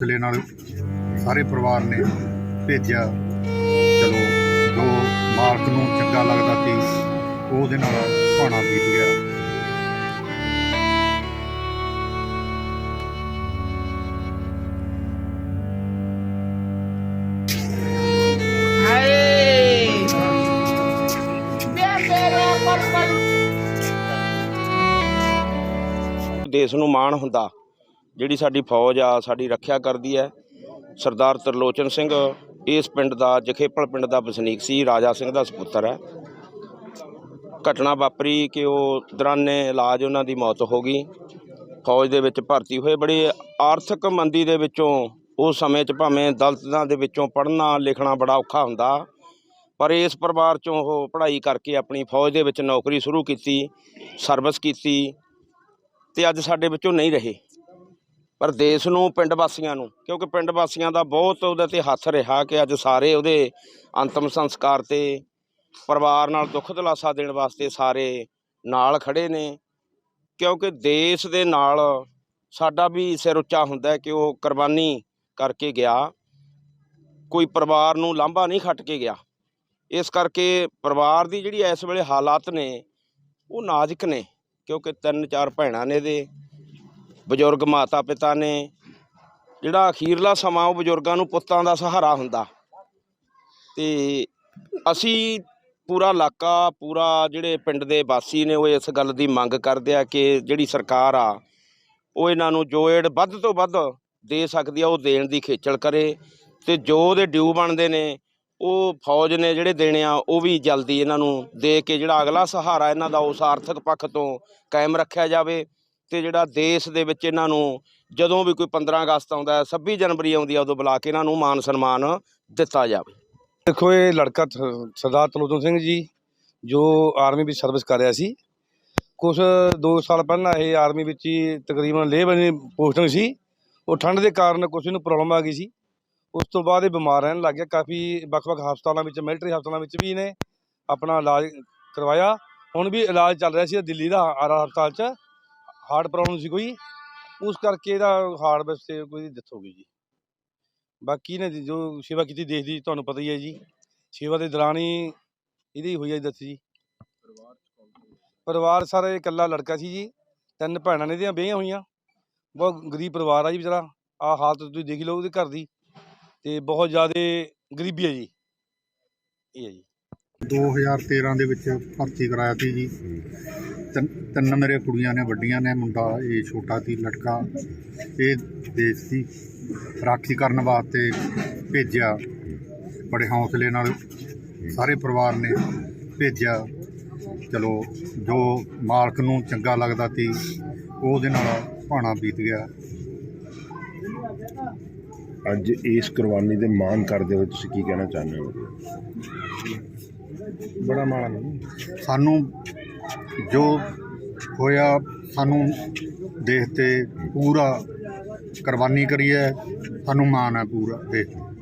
ਹੌਸਲੇ ਨਾਲ ਸਾਰੇ ਪਰਿਵਾਰ ਨੇ ਭੇਜਿਆ। ਚਲੋ ਜੋ ਮਾਲਕ ਨੂੰ ਚੰਗਾ ਲੱਗਦਾ ਸੀ ਉਹਦੇ ਨਾਲ ਭਾਣਾ ਬੀਤ ਗਿਆ। ਦੇਸ਼ ਨੂੰ ਮਾਣ ਹੁੰਦਾ। ਜਿਹੜੀ ਸਾਡੀ ਫੌਜ ਆ, ਸਾਡੀ ਰੱਖਿਆ ਕਰਦੀ ਹੈ। ਸਰਦਾਰ ਤਰਲੋਚਨ ਸਿੰਘ, ਇਸ ਪਿੰਡ ਦਾ, ਜਖੇਪਲ ਪਿੰਡ ਦਾ ਵਸਨੀਕ ਸੀ, ਰਾਜਾ ਸਿੰਘ ਦਾ ਸੁਪੁੱਤਰ ਹੈ। ਘਟਨਾ ਵਾਪਰੀ ਕਿ ਉਹ ਦੌਰਾਨੇ ਇਲਾਜ ਉਹਨਾਂ ਦੀ ਮੌਤ ਹੋ ਗਈ। ਫੌਜ ਦੇ ਵਿੱਚ ਭਰਤੀ ਹੋਏ। ਬੜੇ ਆਰਥਿਕ ਮੰਦੀ ਦੇ ਵਿੱਚੋਂ, ਉਸ ਸਮੇਂ 'ਚ ਭਾਵੇਂ ਦਲਤਾਂ ਦੇ ਵਿੱਚੋਂ ਪੜ੍ਹਨਾ, ਲਿਖਣਾ ਬੜਾ ਔਖਾ ਹੁੰਦਾ। ਪਰ ਇਸ ਪਰਿਵਾਰ 'ਚੋਂ ਉਹ ਪੜ੍ਹਾਈ ਕਰਕੇ ਆਪਣੀ ਫੌਜ ਦੇ ਵਿੱਚ ਨੌਕਰੀ ਸ਼ੁਰੂ ਕੀਤੀ, ਸਰਵਿਸ ਕੀਤੀ ਤੇ ਅੱਜ ਸਾਡੇ ਵਿੱਚੋਂ ਨਹੀਂ ਰਹੇ। ਪਰ ਦੇਸ਼ ਨੂੰ, ਪਿੰਡ ਵਾਸੀਆਂ ਨੂੰ, ਕਿਉਂਕਿ ਪਿੰਡ ਵਾਸੀਆਂ ਦਾ ਬਹੁਤ ਉਹਦੇ ਤੇ ਹੱਥ ਰਿਹਾ ਕਿ ਅੱਜ ਸਾਰੇ ਉਹਦੇ ਅੰਤਮ ਸੰਸਕਾਰ ਤੇ ਪਰਿਵਾਰ ਨਾਲ ਦੁੱਖ ਦਿਲਾਸਾ ਦੇਣ ਵਾਸਤੇ ਸਾਰੇ ਨਾਲ ਖੜੇ ਨੇ। ਕਿਉਂਕਿ ਦੇਸ਼ ਦੇ ਨਾਲ ਸਾਡਾ ਵੀ ਸਿਰ ਉੱਚਾ ਹੁੰਦਾ ਕਿ ਉਹ ਕੁਰਬਾਨੀ ਕਰਕੇ ਗਿਆ। ਕੋਈ ਪਰਿਵਾਰ ਨੂੰ ਲਾਂਭਾ ਨਹੀਂ ਖੱਟ ਕੇ ਗਿਆ। ਇਸ ਕਰਕੇ ਪਰਿਵਾਰ ਦੀ ਜਿਹੜੀ ਇਸ ਵੇਲੇ ਹਾਲਾਤ ਨੇ, ਉਹ ਨਾਜ਼ੁਕ ਨੇ, ਕਿਉਂਕਿ ਤਿੰਨ ਚਾਰ ਭੈਣਾਂ ਨੇ ਇਹਦੇ। ਬਜ਼ੁਰਗ ਮਾਤਾ ਪਿਤਾ ਨੇ ਜਿਹੜਾ ਅਖੀਰਲਾ ਸਮਾਂ ਉਹ ਬਜ਼ੁਰਗਾਂ ਨੂੰ ਪੁੱਤਾਂ ਦਾ ਸਹਾਰਾ ਹੁੰਦਾ। ਤੇ ਅਸੀਂ ਪੂਰਾ ਇਲਾਕਾ, ਪੂਰਾ ਜਿਹੜੇ ਪਿੰਡ ਦੇ ਵਾਸੀ ਨੇ ਉਹ ਇਸ ਗੱਲ ਦੀ ਮੰਗ ਕਰਦੇ ਆ ਕਿ ਜਿਹੜੀ ਸਰਕਾਰ ਆ, ਉਹ ਇਹਨਾਂ ਨੂੰ ਜੋ ਏਡ ਵੱਧ ਤੋਂ ਵੱਧ ਦੇ ਸਕਦੀ ਆ, ਉਹ ਦੇਣ ਦੀ ਖੇਚਲ ਕਰੇ ਤੇ ਜੋ ਉਹਦੇ ਡਿਊ ਬਣਦੇ ਨੇ, ਉਹ ਫੌਜ ਨੇ ਜਿਹੜੇ ਦੇਣੇ ਆ, ਉਹ ਵੀ ਜਲਦੀ ਇਹਨਾਂ ਨੂੰ ਦੇ ਕੇ ਜਿਹੜਾ ਅਗਲਾ ਸਹਾਰਾ ਇਹਨਾਂ ਦਾ ਉਸ ਆਰਥਿਕ ਪੱਖ ਤੋਂ ਕਾਇਮ ਰੱਖਿਆ ਜਾਵੇ। ਤੇ ਜਿਹੜਾ ਦੇਸ਼ ਦੇ ਵਿੱਚ ਇਹਨਾਂ ਨੂੰ ਜਦੋਂ ਵੀ ਕੋਈ 15 ਅਗਸਤ ਆਉਂਦਾ ਹੈ 26 ਜਨਵਰੀ ਆਉਂਦੀ ਹੈ, ਉਦੋਂ ਬੁਲਾ ਕੇ ਇਹਨਾਂ ਨੂੰ ਮਾਨ ਸਨਮਾਨ ਦਿੱਤਾ ਜਾਵੇ। ਦੇਖੋ, ਇਹ ਲੜਕਾ ਸਰਦਾਰ ਤਲੋਚਨ ਸਿੰਘ ਜੀ, ਜੋ ਆਰਮੀ ਵਿੱਚ ਸਰਵਿਸ ਕਰ ਰਿਹਾ ਸੀ। ਕੁਝ 2 ਸਾਲ ਪਹਿਲਾਂ ਇਹ ਆਰਮੀ ਵਿੱਚ ਹੀ ਤਕਰੀਬਨ ਲੇਹ ਪੋਸਟਿੰਗ ਸੀ। ਉਹ ਠੰਡ ਦੇ ਕਾਰਨ ਕੁਝ ਨੂੰ ਪ੍ਰੋਬਲਮ ਆ ਗਈ ਸੀ। ਉਸ ਤੋਂ ਬਾਅਦ ਇਹ ਬਿਮਾਰ ਰਹਿਣ ਲੱਗ ਗਿਆ। ਕਾਫੀ ਵੱਖ-ਵੱਖ ਹਸਪਤਾਲਾਂ ਵਿੱਚ, ਮਿਲਟਰੀ ਹਸਪਤਾਲਾਂ ਵਿੱਚ ਵੀ ਇਹਨੇ ਆਪਣਾ ਇਲਾਜ ਕਰਵਾਇਆ। ਹੁਣ ਵੀ ਇਲਾਜ ਚੱਲ ਰਿਹਾ ਸੀ ਦਿੱਲੀ ਦਾ ਆਰ ਹਸਪਤਾਲ 'ਚ। ਹਾਰਟ ਪ੍ਰੋਬਲਮ ਸੀ ਕੋਈ, ਉਸ ਕਰਕੇ ਇਹਦਾ ਹਾਰਟ ਵਿੱਚ ਕੋਈ ਡੈਥ ਹੋ ਗਈ ਜੀ। ਬਾਕੀ ਨੇ ਜੋ ਸੇਵਾ ਕੀਤੀ ਦੇਸ਼ ਦੀ ਤੁਹਾਨੂੰ ਪਤਾ ਹੀ ਹੈ ਜੀ। ਸੇਵਾ ਦੇ ਦੌਰਾਨ ਹੀ ਇਹਦੀ ਹੋਈ ਹੈ ਦੱਸ ਜੀ। ਪਰਿਵਾਰ ਸਾਰੇ ਇਕੱਲਾ ਲੜਕਾ ਸੀ ਜੀ, ਤਿੰਨ ਭੈਣਾਂ ਨੇ ਇਹਦੀਆਂ ਵਿਆਹੀਆਂ ਹੋਈਆਂ। ਬਹੁਤ ਗਰੀਬ ਪਰਿਵਾਰ ਆ ਜੀ ਵਿਚਾਰਾ ਆ ਹਾਲਤ ਤੁਸੀਂ ਦੇਖ ਲਓ ਉਹਦੇ ਘਰ ਦੀ। ਤੇ ਬਹੁਤ ਜ਼ਿਆਦਾ ਗਰੀਬੀ ਹੈ ਜੀ। ਇਹ ਹੈ ਜੀ। 2013 ਦੇ ਵਿੱਚ ਭਰਤੀ ਕਰਾਇਆ ਸੀ ਜੀ। ਤਿੰਨ ਤਿੰਨ ਮੇਰੇ ਕੁੜੀਆਂ ਨੇ, ਵੱਡੀਆਂ ਨੇ, ਮੁੰਡਾ, ਇਹ ਛੋਟਾ ਸੀ, ਲੜਕਾ। ਇਹ ਦੇਸ਼ ਦੀ ਰਾਖੀ ਕਰਨ ਵਾਸਤੇ ਭੇਜਿਆ। ਬੜੇ ਹੌਸਲੇ ਨਾਲ ਸਾਰੇ ਪਰਿਵਾਰ ਨੇ ਭੇਜਿਆ। ਚਲੋ, ਜੋ ਮਾਲਕ ਨੂੰ ਚੰਗਾ ਲੱਗਦਾ ਸੀ, ਉਹਦੇ ਨਾਲ ਭਾਣਾ ਬੀਤ ਗਿਆ। ਅੱਜ ਇਸ ਕੁਰਬਾਨੀ ਦੇ ਮਾਣ ਕਰਦੇ ਹੋਏ ਤੁਸੀਂ ਕੀ ਕਹਿਣਾ ਚਾਹੁੰਦੇ ਹੋ? ਬੜਾ ਮਾਣਾ ਸਾਨੂੰ ਜੋ ਹੋਇਆ, ਸਾਨੂੰ ਦੇਖ ਤੇ ਪੂਰਾ ਕੁਰਬਾਨੀ ਕਰੀ ਹੈ ਸਾਨੂੰ ਮਾਣ ਹੈ ਪੂਰਾ, ਦੇਖ ਤੇ।